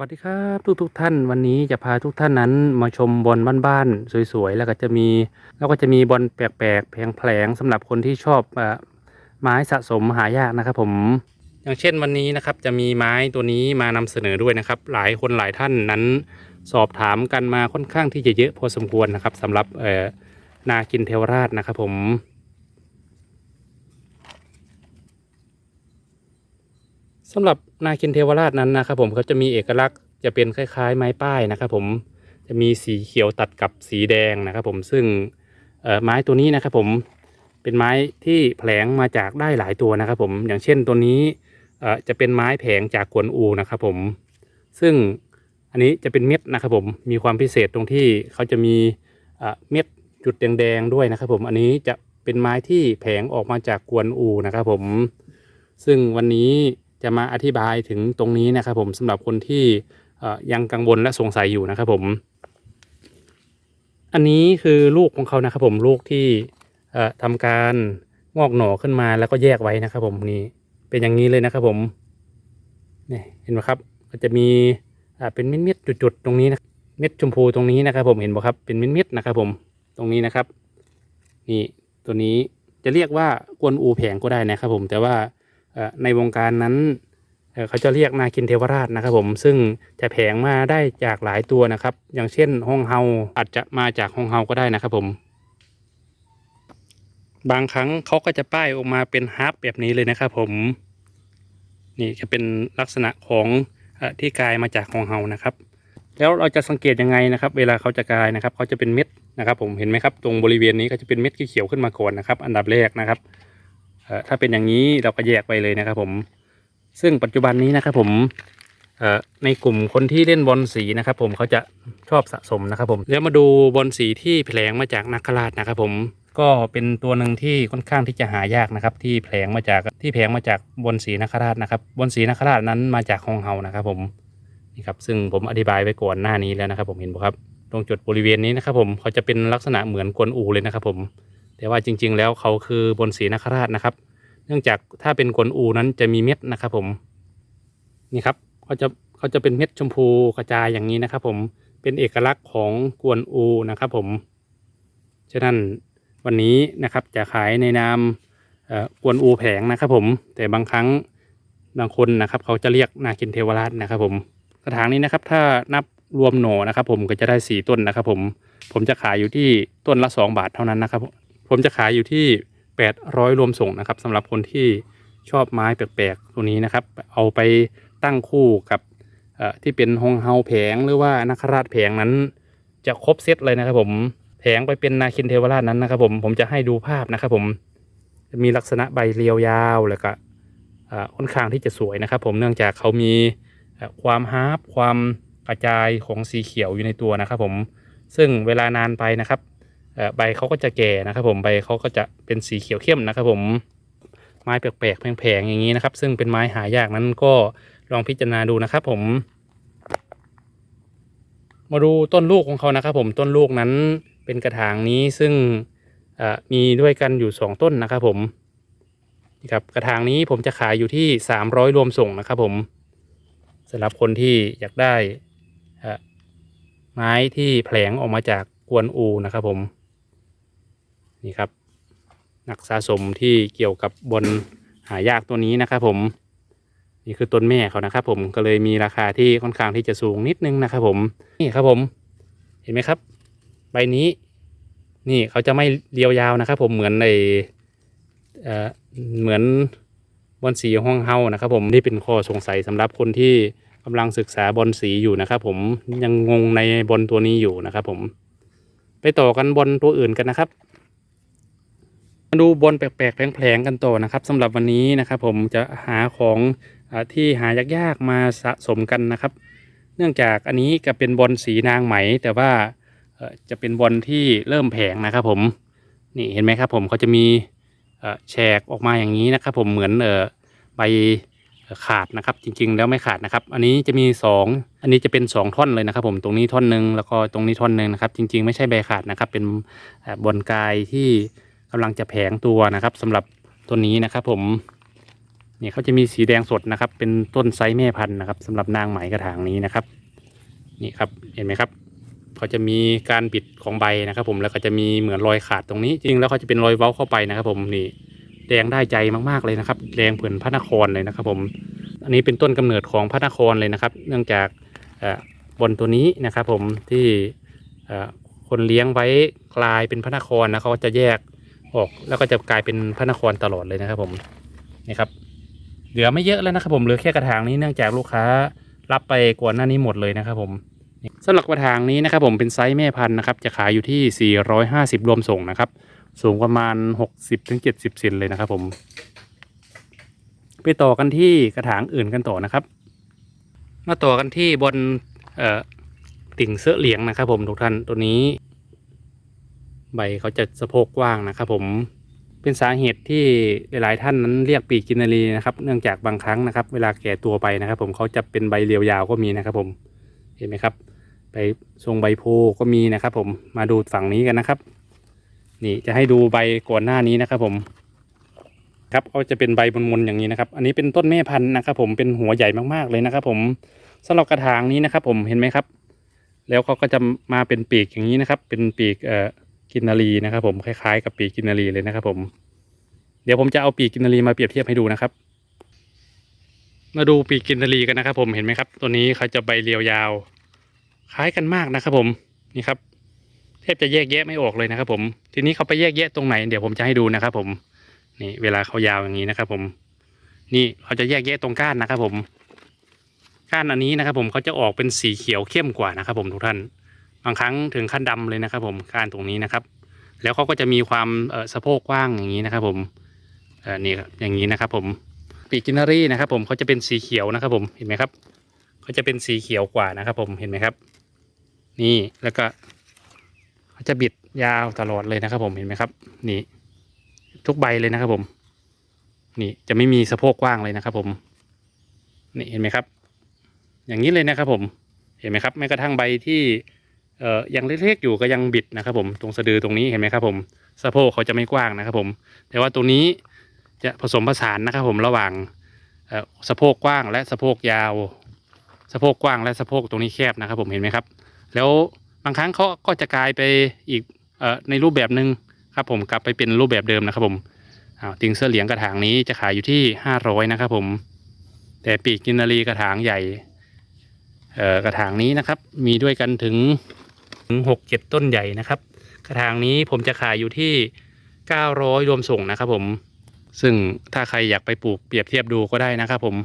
วัสดีครับทุกทุกท่านวันนี้จะพาทุกท่านนั้นมาชมบอลบ้านๆสวยๆ แล้วก็จะมีแล้วก็จะมีบอลแปลกๆแผลงๆสำหรับคนที่ชอบอ่อไม้สะสมหายากนะครับผมอย่างเช่นวันนี้นะครับจะมีไม้ตัวนี้มานำเสนอด้วยนะครับ หลายคนหลายท่านนั้นสอบถามกันมาค่อนข้างที่จะเยอะพอสมควรนะครับสำหรับเอ่อนากินเทวราชนะครับผม สำหรับนาคินเทวราชนั้นนะครับผมเขาจะมีเอกลักษณ์จะเป็นคล้ายๆ ไม้ป้ายนะครับผมจะมีสีเขียวตัดกับสีแดงนะครับผมซึ่งไม้ตัวนี้นะครับผมเป็นไม้ที่แผลงมาจากได้หลายตัวนะครับผมอย่างเช่นตัวนี้จะเป็นไม้แผงจากกวนอูนะครับผมซึ่งอันนี้จะเป็นเม็ดนะครับผมมีความพิเศษตรงที่เขาจะมีเอ่อเม็ดจุดแดงๆด้วยนะครับผมอันนี้จะเป็นไม้ที่แผงออกมาจากกวนอูนะครับผมซึ่งวันนี้ จะมาอธิบายถึงตรงนี้นะครับผมสำหรับคนที่ยังกังวลและสงสัยอยู่นะครับผม อันนี้คือลูกของเขานะครับผมลูกที่เอ่อทำการงอกหน่อขึ้นมาแล้วก็แยกไว้นะครับผมนี่เป็นอย่างนี้เลยนะครับผมนี่เห็นไหมครับก็จะมีเป็นเม็ดๆจุดๆตรงนี้นะเม็ดชมพูตรงนี้นะครับผมเห็นไหมครับเป็นเม็ดๆนะครับผมตรงนี้นะครับนี่ตัวนี้จะเรียกว่ากวนอูแผงก็ได้นะครับผมแต่ว่าในวงการนั้น เขาจะเรียกนาคินเทวราชนะครับผมซึ่งจะแผงมาได้จากหลายตัวนะครับ อย่างเช่นห้องเฮาอาจจะมาจากห้องเฮาก็ได้นะครับผม บางครั้งเขาก็จะป้ายออกมาเป็นฮาร์ปแบบนี้เลยนะครับผม นี่จะเป็นลักษณะของอที่กลายมาจากห้องเฮานะครับ แล้วเราจะสังเกตยังไงนะครับ เวลาเขาจะกลายนะครับเขาจะเป็นเม็ดนะครับ ผมเห็นไหมครับตรงบริเวณนี้ก็จะเป็นเม็ดเขียวขึ้นมาก่อนนะครับ อันดับแรกนะครับถ้าเป็นอย่างนี้เราก็แยกไปเลยนะครับผม ซึ่งปัจจุบันนี้นะครับผมในกลุ่มคนที่เล่นบอลสีนะครับผมเขาจะชอบสะสมนะครับผมแล้วมาดูบอลสีที่แผลงมาจากนักขราชนะครับผมก็เป็นตัวหนึ่งที่ค่อนข้างที่จะหายากนะครับ ที่แผลงมาจากที่แผลงมาจากบอลสีนักขราชนะครับบอลสีนักขราชนั้นมาจากฮองเฮานะครับ ผมนี่ครับซึ่งผมอธิบายไว้ก่อนหน้านี้แล้วนะครับ ผมเห็นไหมครับ ตรงจุดบริเวณนี้นะครับ ผมเขาจะเป็นลักษณะเหมือนกวนอูเลยนะครับ ผม แต่ว่าจริง ๆ แล้วเขาคือบนสีนคราชนะครับ เนื่องจากถ้าเป็นกวนอูนั้นจะมีเม็ดนะครับผมนี่ครับเขาจะเขาจะเป็นเม็ดชมพูกระจายอย่างนี้นะครับ ผมเป็นเอกลักษณ์ของกวนอูนะครับ ผมฉะนั้นวันนี้นะครับจะขายในนามกวนอูแผงนะครับ ผมแต่บางครั้งบางคนนะครับ เขาจะเรียกนาคินเทวราชนะครับ ผมกระถางนี้นะครับ ถ้านับรวมหน่อนะครับ ผมก็จะได้สี่ต้นนะครับ ผมผมจะขายอยู่ที่ต้นละสองบาทเท่านั้นนะครับ ผมจะขายอยู่ที่ 800 รวมส่งนะครับสำหรับคนที่ชอบไม้แปลกๆตัวนี้นะครับ เอาไปตั้งคู่กับที่เป็นฮงเฮาแผงหรือว่านาคราชแผงนั้น จะครบเซตเลยนะครับผมแผงไปเป็นนาคินเทวราชนั้นนะครับผมผมจะให้ดูภาพนะครับผมมีลักษณะใบเรียวยาวแล้วก็เอ่อค่อนข้างที่จะสวยนะครับ ผมเนื่องจากเขามีความฮาร์ปความกระจายของสีเขียวอยู่ในตัวนะครับผมซึ่งเวลานานไปนะครับ ใบเขาก็จะแก่นะครับผมใบเขาก็จะเป็นสีเขียวเข้มนะครับผมไม้แปลกๆแผงๆอย่างนี้นะครับ ซึ่งเป็นไม้หายากนั้นก็ลองพิจารณาดูนะครับผม มาดูต้นลูกของเขานะครับ ผมต้นลูกนั้นเป็นกระถางนี้ซึ่งมีด้วยกันอยู่สองต้นนะครับผมนี่ครับกระถางนี้ผมจะขายอยู่ที่สามร้อยรวมส่งนะครับผมสำหรับคนที่อยากได้ไม้ที่แผลงออกมาจากกวนอูนะครับผม นี่ครับ นักสะสมที่เกี่ยวกับบนหายากตัวนี้นะครับผม นี่คือต้นแม่เขานะครับผมก็เลยมีราคาที่ค่อนข้างที่จะสูงนิดนึงนะครับผมนี่ครับผมเห็นไหมครับ ใบนี้ นี่เขาจะไม่เรียวยาวนะครับ ผมเหมือนในเอ่อเหมือนบอลสีห้องเฮานะครับ ผมนี่เป็นข้อสงสัยสำหรับคนที่กำลังศึกษาบอลสีอยู่นะครับ ผมยังงงในบอลตัวนี้อยู่นะครับ ผม ไปต่อกันบอลตัวอื่นกันนะครับ มาดูบอลแปลกๆแผลงๆกันต่อนะครับสำหรับวันนี้นะครับ ผมจะหาของอที่หายากๆมาสะสมกันนะครับ เนื่องจากอันนี้ก็เป็นบอลสีนางไหม แต่ว่าจะเป็นบอลที่เริ่มแผงนะครับ ผมนี่เห็นไหมครับ ผมเขาจะมีแฉกออกมาอย่างนี้นะครับ ผมเหมือนเออใบขาดนะครับ จริงๆ แล้วไม่ขาดนะครับ อันนี้จะมีสองอันนี้จะเป็นสองท่อนเลยนะครับ ผมตรงนี้ท่อนหนึ่งแล้วก็ตรงนี้ท่อนหนึ่งนะครับ จริง ๆ ไม่ใช่ใบขาดนะครับ เป็นบอลกายที่ กำลังจะแผงตัวนะครับสำหรับตัวนี้นะครับ ผมนี่เขาจะมีสีแดงสดนะครับ เป็นต้นไซส์แม่พันธุ์นะครับสำหรับนางไหมกระถางนี้นะครับ นี่ครับเห็นไหมครับเขาจะมีการบิดของใบนะครับ ผมแล้วก็จะมีเหมือนรอยขาดตรงนี้ จริงแล้วเขาจะเป็นรอยเว้าเข้าไปนะครับ ผมนี่แดงได้ใจมากๆเลยนะครับแดงเผื่อนพระนครเลยนะครับ ผม อันนี้เป็นต้นกำเนิดของพระนครเลยนะครับ เนื่องจากบนตัวนี้นะครับ ผมที่คนเลี้ยงไว้กลายเป็นพระนครนะเขาจะแยก ออกแล้วก็จะกลายเป็นพระนครตลอดเลยนะครับผมนี่ครับเหลือไม่เยอะแล้วนะครับผมเหลือแค่กระถางนี้เนื่องจากลูกค้ารับไปก่อนหน้านี้หมดเลยนะครับผมสำหรับกระถางนี้นะครับผมเป็นไซส์แม่พันธุ์นะครับจะขายอยู่ที่ 450 รวมส่งนะครับ สูงประมาณ 60-70เซนเลยนะครับผม ไปต่อกันที่กระถางอื่นกันต่อนะครับ มาต่อกันที่บนติ่งเสื้อเหลียงนะครับผมทุกท่านตัวนี้ ใบเขาจะสะโพกกว้างนะครับผมเป็นสาเหตุที่หลายๆท่านนั้นเรียกปีกกินนารีนะครับเนื่องจากบางครั้งนะครับ เวลาแก่ตัวไปนะครับ ผมเขาจะเป็นใบเรียวยาวก็มีนะครับผมเห็นไหมครับใบทรงใบโพก็มีนะครับ ผมมาดูฝั่งนี้กันนะครับ นี่จะให้ดูใบก่อนหน้านี้นะครับ ผมครับก็จะเป็นใบมนๆอย่างนี้นะครับ อันนี้เป็นต้นแม่พันธุ์นะครับ ผมเป็นหัวใหญ่มากๆเลยนะครับ ผมสำหรับกระถางนี้นะครับ ผมเห็นไหมครับ แล้วเขาก็จะมาเป็นปีกอย่างนี้นะครับ เป็นปีกเอ่อ กินนารีนะครับ ผมคล้ายๆกับปีกกินนารีเลยนะครับผม เดี๋ยวผมจะเอาปีกกินนารีมาเปรียบเทียบให้ดูนะครับ มาดูปีกกินนารีกันนะครับ ผมเห็นไหมครับ ตัวนี้เขาจะใบเรียวยาว คล้ายกันมากนะครับ ผมนี่ครับแทบจะแยกแยะไม่ออกเลยนะครับ ผม ทีนี้เขาไปแยกแยะตรงไหนเดี๋ยวผมจะให้ดูนะครับ ผมนี่เวลาเขายาวอย่างนี้นะครับ ผม นี่เขาจะแยกแยะตรงก้านนะครับ ผม ก้านอันนี้นะครับ ผมเขาจะออกเป็นสีเขียวเข้มกว่านะครับ ผมทุกท่าน บางครั้งถึงขั้นดำเลยนะครับ ผมกานตรงนี้นะครับ แล้วเขาก็จะมีความสะโพกกว้างอย่างนี้นะครับ ผมนี่อย่างนี้นะครับ ผมปีกกินนารีนะครับ ผมเขาจะเป็นสีเขียวนะครับ ผมเห็นไหมครับเขาจะเป็นสีเขียวกว่านะครับ ผมเห็นไหมครับ นี่แล้วก็เขาจะบิดยาวตลอดเลยนะครับ ผมเห็นไหมครับ นี่ ทุกใบเลยนะครับ ผม นี่จะไม่มีสะโพกกว้างเลยนะครับ ผมนี่เห็นไหมครับ อย่างนี้เลยนะครับ ผมเห็นไหมครับแม้กระทั่งใบที่ เอ่อยังเล็กๆอยู่ก็ยังบิดนะครับผมตรงสะดือตรงนี้เห็นไหมครับผมสะโพกเขาจะไม่กว้างนะครับผมแต่ว่าตัวนี้จะผสมผสานนะครับผมระหว่างเอ่อสะโพกกว้างและสะโพกยาว สะโพกกว้างและสะโพกตรงนี้แคบนะครับผมเห็นไหมครับ แล้วบางครั้งเขาก็จะกลายไปอีกเอ่อในรูปแบบหนึ่งครับผมกลับไปเป็นรูปแบบเดิมนะครับผมติงเสื้อเหลียงกระถางนี้จะขายอยู่ที่ห้าร้อยนะครับผมแต่ปีกกินนารีกระถางใหญ่เอ่อกระถางนี้นะครับมีด้วยกันถึง ถึงหกเจ็ดต้นใหญ่นะครับ กระถางนี้ผมจะขายอยู่ที่เก้าร้อยรวมส่งนะครับผม ซึ่งถ้าใครอยากไปปลูกเปรียบเทียบดูก็ได้นะครับผม